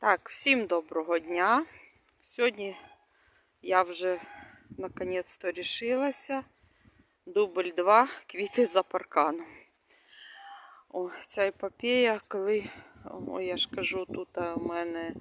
Так, всім доброго дня. Сьогодні я вже наконець-то рішилася. Дубль 2 квіти за парканом. О, ця епопея, коли, о, я ж кажу, тут у мене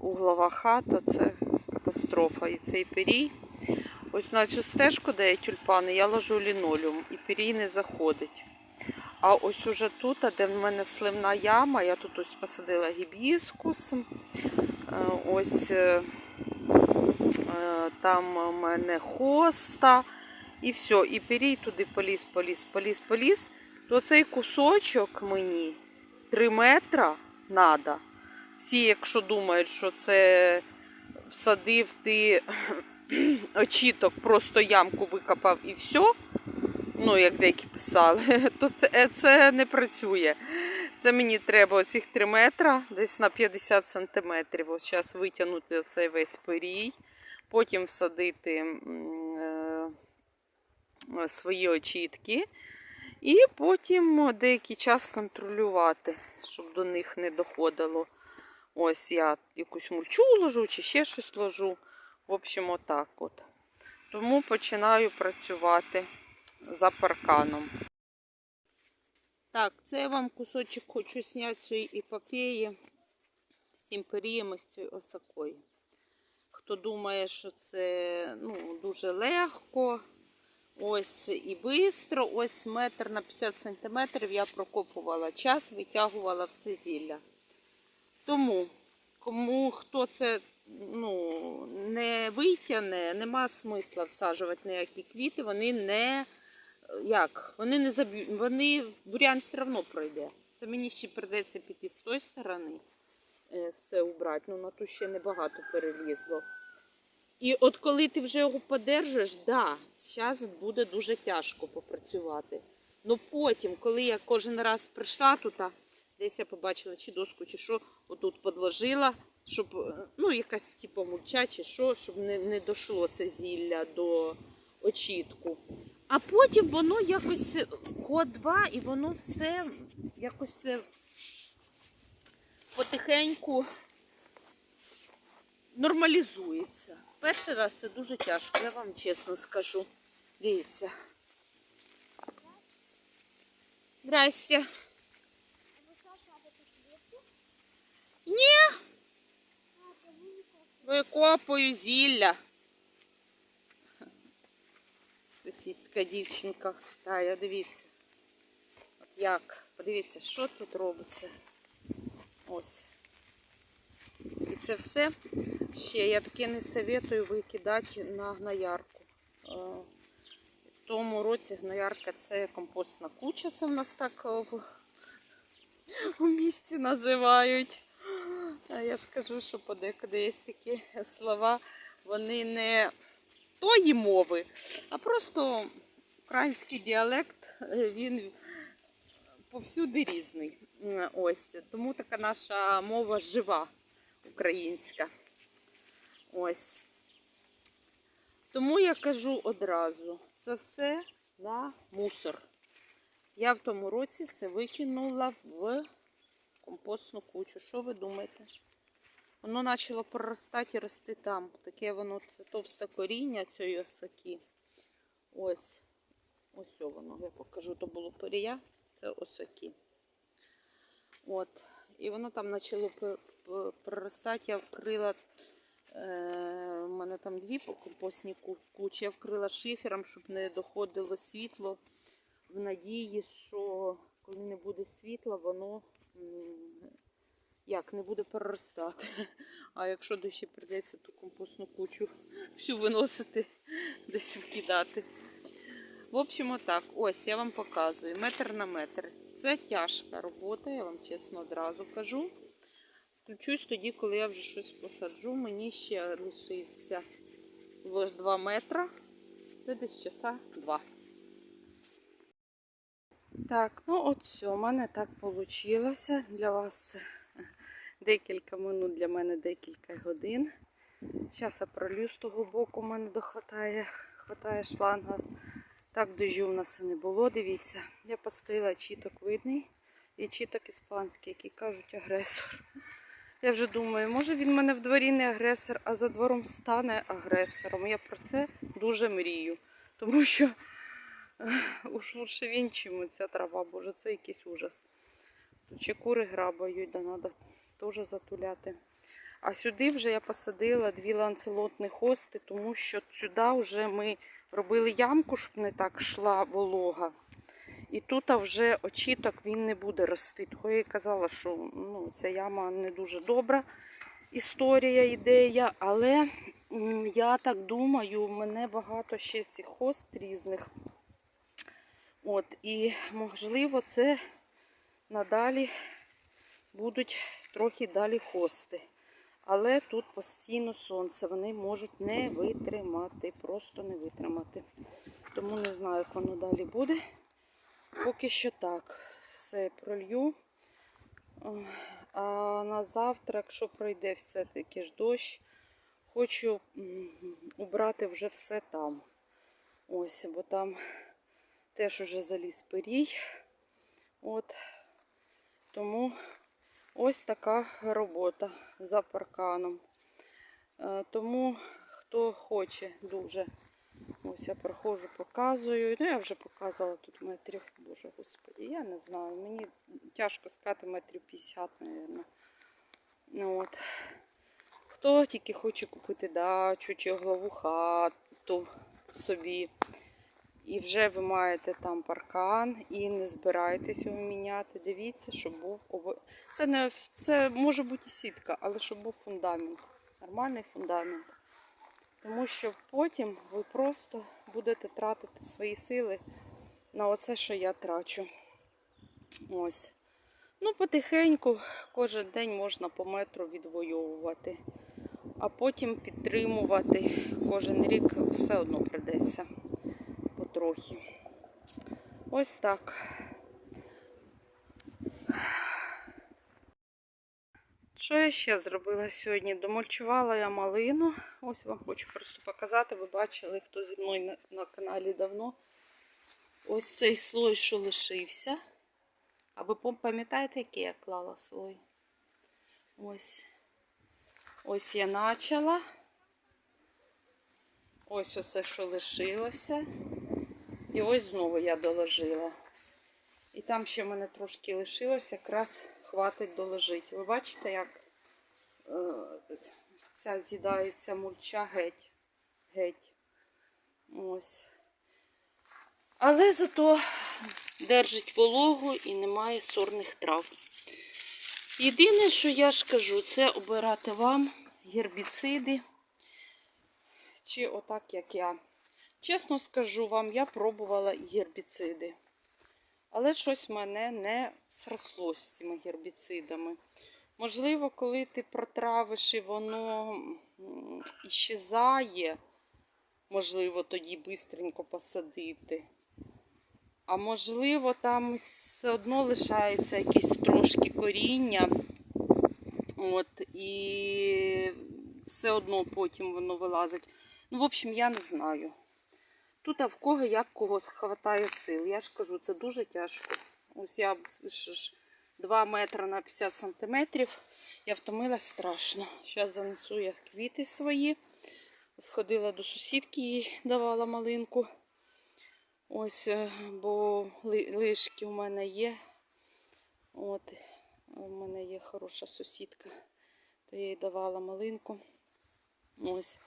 углова хата, це катастрофа. І цей пирій. Ось на цю стежку, де є тюльпани, я ложу лінолеум і пирій не заходить. А ось уже тут, де в мене сливна яма, я тут ось посадила гібіскус. Е, Ось е, е, там у мене хоста. І все, і пірій туди поліз, поліз, поліз, поліз. То цей кусочок мені 3 метра треба. Всі, якщо думають, що це всадив ти очіток, просто ямку викопав і все ну, як деякі писали, то це, це не працює. Це мені треба оцих 3 метра, десь на 50 сантиметрів. Ось зараз витягнути оцей весь пирій, потім всадити е, свої очітки. І потім деякий час контролювати, щоб до них не доходило. Ось я якусь мульчу ложу чи ще щось ложу. В общем, отак от. Тому починаю працювати за парканом. Так, це я вам кусочок хочу зняти цієї епопеї з цим перієм з цією осакою. Хто думає, що це ну, дуже легко, ось і швидко, ось метр на 50 сантиметрів я прокопувала час, витягувала все зілля. Тому, кому хто це ну, не витягне, нема смисла всаджувати ніякі квіти, вони не як, вони не заб'ю... вони бурян все одно пройде. Це мені ще прийдеться піти з тої сторони е, все убрати. Ну на ту ще небагато перелізло. І от коли ти вже його подержиш, да, зараз буде дуже тяжко попрацювати. Ну потім, коли я кожен раз прийшла тут, десь я побачила чи доску, чи що, отут подложила, щоб е, ну, якась типу мульча, чи що, щоб не, не дійшло це зілля до очітку. А потім воно якось год-два і воно все якось е, потихеньку нормалізується. Перший раз це дуже тяжко, я вам чесно скажу. Дивіться. Здрасте. Ні. Викопую зілля. Сусідська дівчинка. Та, я дивіться. От як. Подивіться, що тут робиться. Ось. І це все. Ще я таке не советую викидати на гноярку. Е, В тому році гноярка це компостна куча, це в нас так е, у місті називають. А я ж кажу, що подекуди є такі слова, вони не тої мови, а просто український діалект, е, він повсюди різний. Ось тому така наша мова жива українська. Ось. Тому я кажу одразу, це все на мусор. Я в тому році це викинула в компостну кучу. Що ви думаєте? Воно почало проростати і рости там. Таке воно це товсте коріння цієї осаки. Ось. Ось воно. Я покажу, то було порія. Це осаки. От. І воно там почало проростати. Я вкрила. Е, у мене там дві компостні ку- кучі. Я вкрила шифером, щоб не доходило світло. В надії, що коли не буде світла, воно як не буде переростати. А якщо дощі прийдеться, то компостну кучу всю виносити, десь вкидати. В общем, отак. Ось я вам показую. Метр на метр. Це тяжка робота, я вам чесно одразу кажу. Включусь тоді, коли я вже щось посаджу. Мені ще лишився 2 метра. Це десь часа 2. Так, ну от все, у мене так вийшло. Для вас це декілька минут, для мене декілька годин. Зараз я пролью з того боку, мене дохватає хватає шланга. Так дощу в нас і не було, дивіться. Я поставила чіток видний і чіток іспанський, який кажуть агресор. Я вже думаю, може він в мене в дворі не агресор, а за двором стане агресором. Я про це дуже мрію. Тому що ех, уж лучше він, ця трава, боже, це якийсь ужас. Тут ще кури грабають, да треба теж затуляти. А сюди вже я посадила дві ланцелотні хости, тому що сюди вже ми робили ямку, щоб не так йшла волога. І тут вже очіток він не буде рости. Того я казала, що ну, ця яма не дуже добра історія, ідея, але я так думаю, у мене багато ще цих хост різних. От, і можливо, це надалі будуть трохи далі хости. Але тут постійно сонце, вони можуть не витримати, просто не витримати. Тому не знаю, як воно далі буде. Поки що так. Все пролью. А на завтра, якщо пройде все-таки ж дощ, хочу убрати вже все там. Ось, бо там теж уже заліз пирій. От. Тому ось така робота за парканом. Е, Тому хто хоче дуже. Ось я проходжу, показую. Ну, я вже показувала тут метрів, боже господі, я не знаю. Мені тяжко сказати метрів 50, мабуть. Ну, от. Хто тільки хоче купити дачу чи голову хату собі. І вже ви маєте там паркан і не збираєтесь його міняти. Дивіться, щоб був обо- це не це може бути і сітка, але щоб був фундамент. Нормальний фундамент. Тому що потім ви просто будете тратити свої сили на оце, що я трачу. Ось. Ну, потихеньку кожен день можна по метру відвоювати, а потім підтримувати. Кожен рік все одно придеться потрохи. Ось так. Що я ще зробила сьогодні? Домульчувала я малину. Ось вам хочу просто показати. Ви бачили, хто зі мною на, на каналі давно. Ось цей слой, що лишився. А ви пам'ятаєте, який я клала слой? Ось. Ось я почала. Ось оце, що лишилося. І ось знову я доложила. І там ще в мене трошки лишилось, якраз хватить доложити. Ви бачите, як е, ця з'їдається мульча геть. Геть. Ось. Але зато держить вологу і немає сорних трав. Єдине, що я ж кажу, це обирати вам гербіциди. Чи отак, як я. Чесно скажу вам, я пробувала гербіциди. Але щось мене не срослось з цими гербіцидами. Можливо, коли ти протравиш і воно іщезає, можливо, тоді швидко посадити. А можливо, там все одно лишається якесь трошки коріння. От, і все одно потім воно вилазить. Ну, в общем, я не знаю. Тут а в кого як кого хватає сил. Я ж кажу, це дуже тяжко. Ось я ж- ж 2 метри на 50 сантиметрів. Я втомилась страшно. Зараз занесу я квіти свої. Сходила до сусідки, їй давала малинку. Ось, е, бо лишки у мене є. От, у мене є хороша сусідка, то я їй давала малинку. Ось.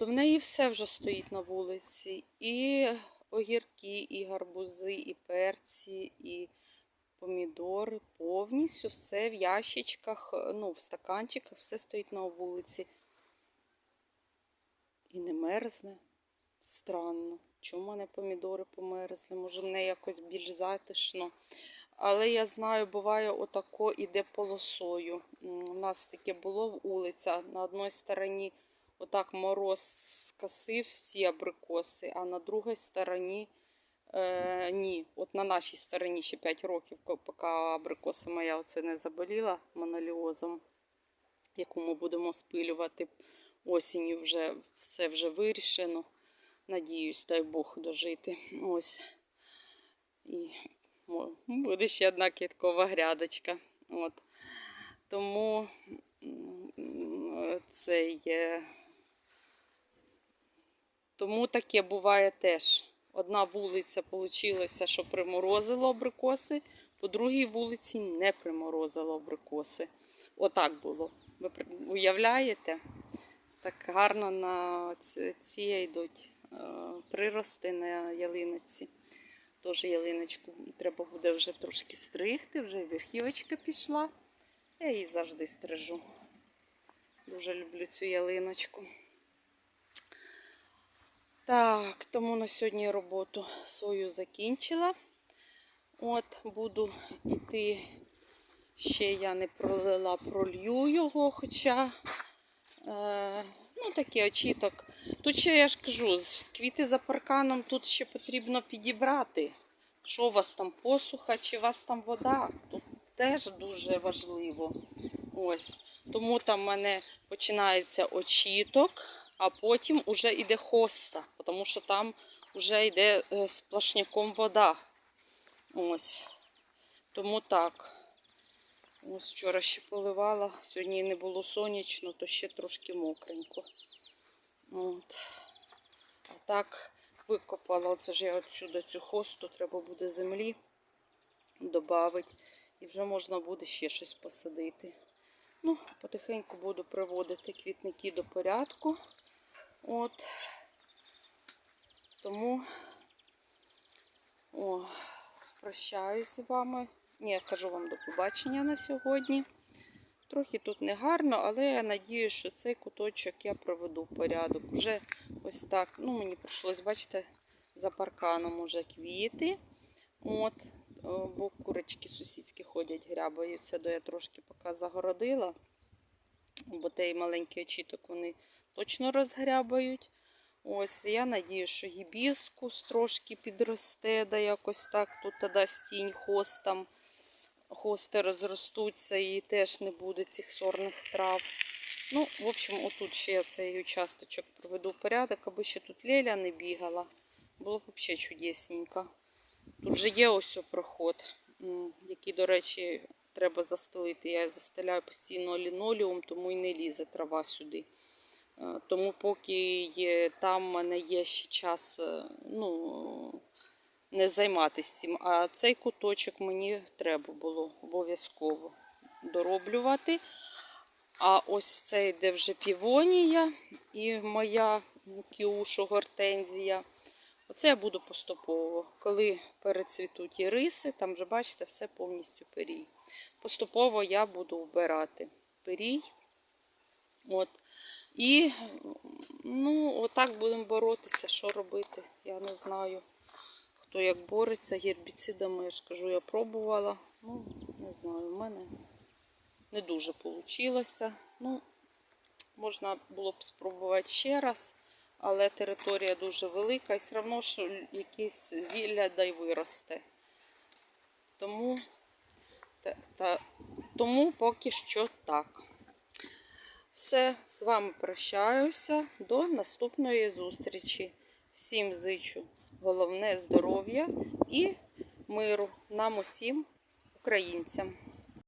То в неї все вже стоїть на вулиці. І огірки, і гарбузи, і перці, і помідори. Повністю все в ящичках, ну, в стаканчиках, все стоїть на вулиці. І не мерзне. Странно. Чому в мене помідори померзли? Може, в неї якось більш затишно. Але я знаю, буває отако іде полосою. У нас таке було в вулиця. На одній стороні отак мороз скосив всі абрикоси, а на другій стороні е, ні. От на нашій стороні ще 5 років, поки абрикоса моя оце не заболіла моноліозом, яку ми будемо спилювати осінню вже все вже вирішено. Надіюсь, дай Бог дожити. Ось. І буде ще одна квіткова грядочка. От. Тому м, цей. Тому таке буває теж. Одна вулиця вийшло, що приморозило абрикоси, по другій вулиці не приморозило абрикоси. Отак було. Ви уявляєте? Так гарно на ці, йдуть е, прирости на ялиночці. Теж ялиночку треба буде вже трошки стригти, вже верхівочка пішла. Я її завжди стрижу. Дуже люблю цю ялиночку. Так, тому на сьогодні роботу свою закінчила. От, буду йти. Ще я не пролила, пролью його, хоча е, ну, такий очіток. Тут ще я ж кажу, квіти за парканом тут ще потрібно підібрати. Що у вас там посуха, чи у вас там вода? Тут теж дуже важливо. Ось. Тому там в мене починається очіток, а потім вже йде хоста, тому що там вже йде е, сплошняком вода. Ось. Тому так. Ось вчора ще поливала, сьогодні не було сонячно, то ще трошки мокренько. От. А так викопала, оце ж я отсюди цю хосту, треба буде землі додати. І вже можна буде ще щось посадити. Ну, потихеньку буду приводити квітники до порядку. От. Тому о, прощаюсь з вами. Ні, я кажу вам до побачення на сьогодні. Трохи тут не гарно, але я надію, що цей куточок я проведу в порядок. Уже ось так. Ну, мені прийшлось, бачите, за парканом уже квіти. От, бо курочки сусідські ходять, грябаються, то я трошки поки загородила. Бо той маленький очіток вони точно розгрябають. Ось, я надію, що гібіскус трошки підросте, да якось так. Тут тоді стінь хостам. Хости розростуться і теж не буде цих сорних трав. Ну, в общем, отут ще я цей участочок проведу порядок, аби ще тут Леля не бігала. Було б взагалі чудесненько. Тут же є ось проход, який, до речі, треба застелити. Я застеляю постійно лінолеум, тому і не лізе трава сюди. Е, Тому поки там в мене є ще час е, ну, не займатися цим. А цей куточок мені треба було обов'язково дороблювати. А ось цей, де вже півонія і моя кіушу гортензія. Оце я буду поступово. Коли перецвітуть іриси, там вже, бачите, все повністю перій. Поступово я буду вбирати перій. От. І ну, отак будемо боротися. Що робити, я не знаю. Хто як бореться гербіцидами, я ж кажу, я пробувала. Ну, не знаю, в мене не дуже вийшло. Ну, можна було б спробувати ще раз, але територія дуже велика і все одно, що якесь зілля да й виросте. Тому, та, та, тому поки що так. Все, з вами прощаюся. До наступної зустрічі. Всім зичу головне здоров'я і миру нам усім, українцям.